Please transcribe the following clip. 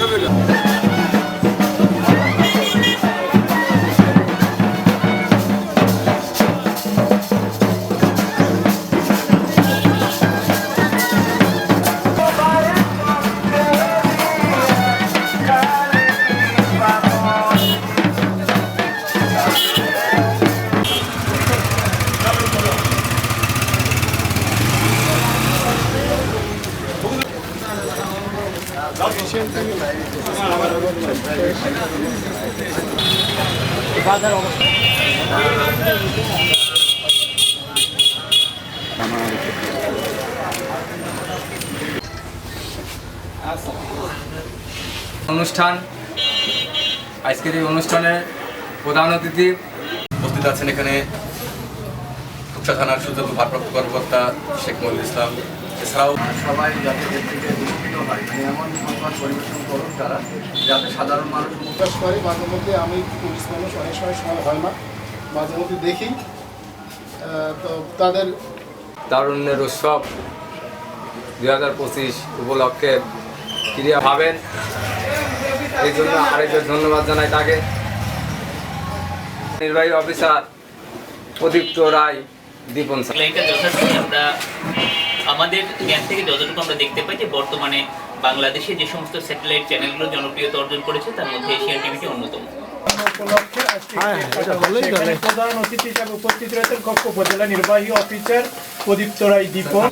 সবাই অনুষ্ঠান। আজকের এই অনুষ্ঠানের প্রধান অতিথি উপস্থিত আছেন এখানে কুকসা থানার সুযোগ্য ভারপ্রাপ্ত কর্মকর্তা শেখ মহিদুল ইসলাম। এছাড়াও সবাই যাতে হয়। মানে এমন সংবাদ পরিবেশন করুন তারা যাতে সাধারণ মানুষ প্রকাশ করে। মাঝে মধ্যে আমি পুলিশ মানুষ অনেক সময় সময় হয় না। মাঝে মধ্যে দেখি। তো তাদের তারুণ্যের উৎসব দুই হাজার পঁচিশ উপলক্ষে ক্রিয়া ভাবেন। এই জন্য আরেকবার ধন্যবাদ জানাই তাকে। নির্বাহী অফিসার প্রদীপ্ত রায় দীপন স্যার। আমরা আমাদের জ্ঞান থেকে যতটুকু আমরা দেখতে পাই যে বর্তমানে বাংলাদেশে যে সমস্ত স্যাটেলাইট চ্যানেলগুলো জনপ্রিয়তা অর্জন করেছে তার মধ্যে এশিয়ান টিভিটি অন্যতম। উপলক্ষে আজকে সেখানে প্রধান অতিথি হিসাবে উপস্থিত রয়েছেন কক্ষ উপজেলা নির্বাহী অফিসার প্রদীপ্ত রায় দীপক।